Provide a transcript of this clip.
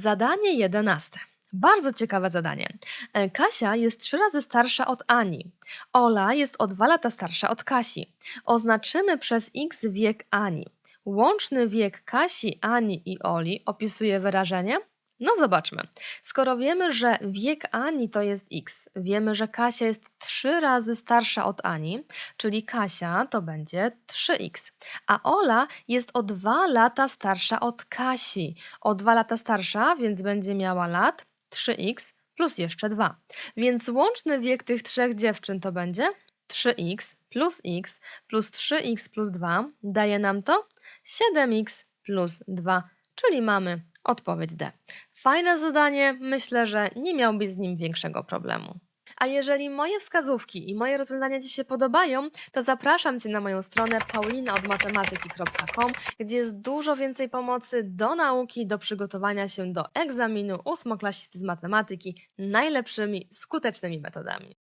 Zadanie jedenaste. Bardzo ciekawe zadanie. E, Kasia jest trzy razy starsza od Ani. Ola jest o dwa lata starsza od Kasi. Oznaczymy przez x wiek Ani. Łączny wiek Kasi, Ani i Oli opisuje wyrażenie? No zobaczmy. Skoro wiemy, że wiek Ani to jest x, wiemy, że Kasia jest trzy razy starsza od Ani, czyli Kasia to będzie 3x, a Ola jest o dwa lata starsza od Kasi. O dwa lata starsza, więc będzie miała lat 3x plus jeszcze 2. Więc łączny wiek tych trzech dziewczyn to będzie 3x plus x plus 3x plus 2 daje nam to 7x plus 2, czyli mamy odpowiedź D. Fajne zadanie, myślę, że nie miałbyś z nim większego problemu. A jeżeli moje wskazówki i moje rozwiązania Ci się podobają, to zapraszam Cię na moją stronę paulinaodmatematyki.com, gdzie jest dużo więcej pomocy do nauki, do przygotowania się do egzaminu ósmoklasisty z matematyki najlepszymi, skutecznymi metodami.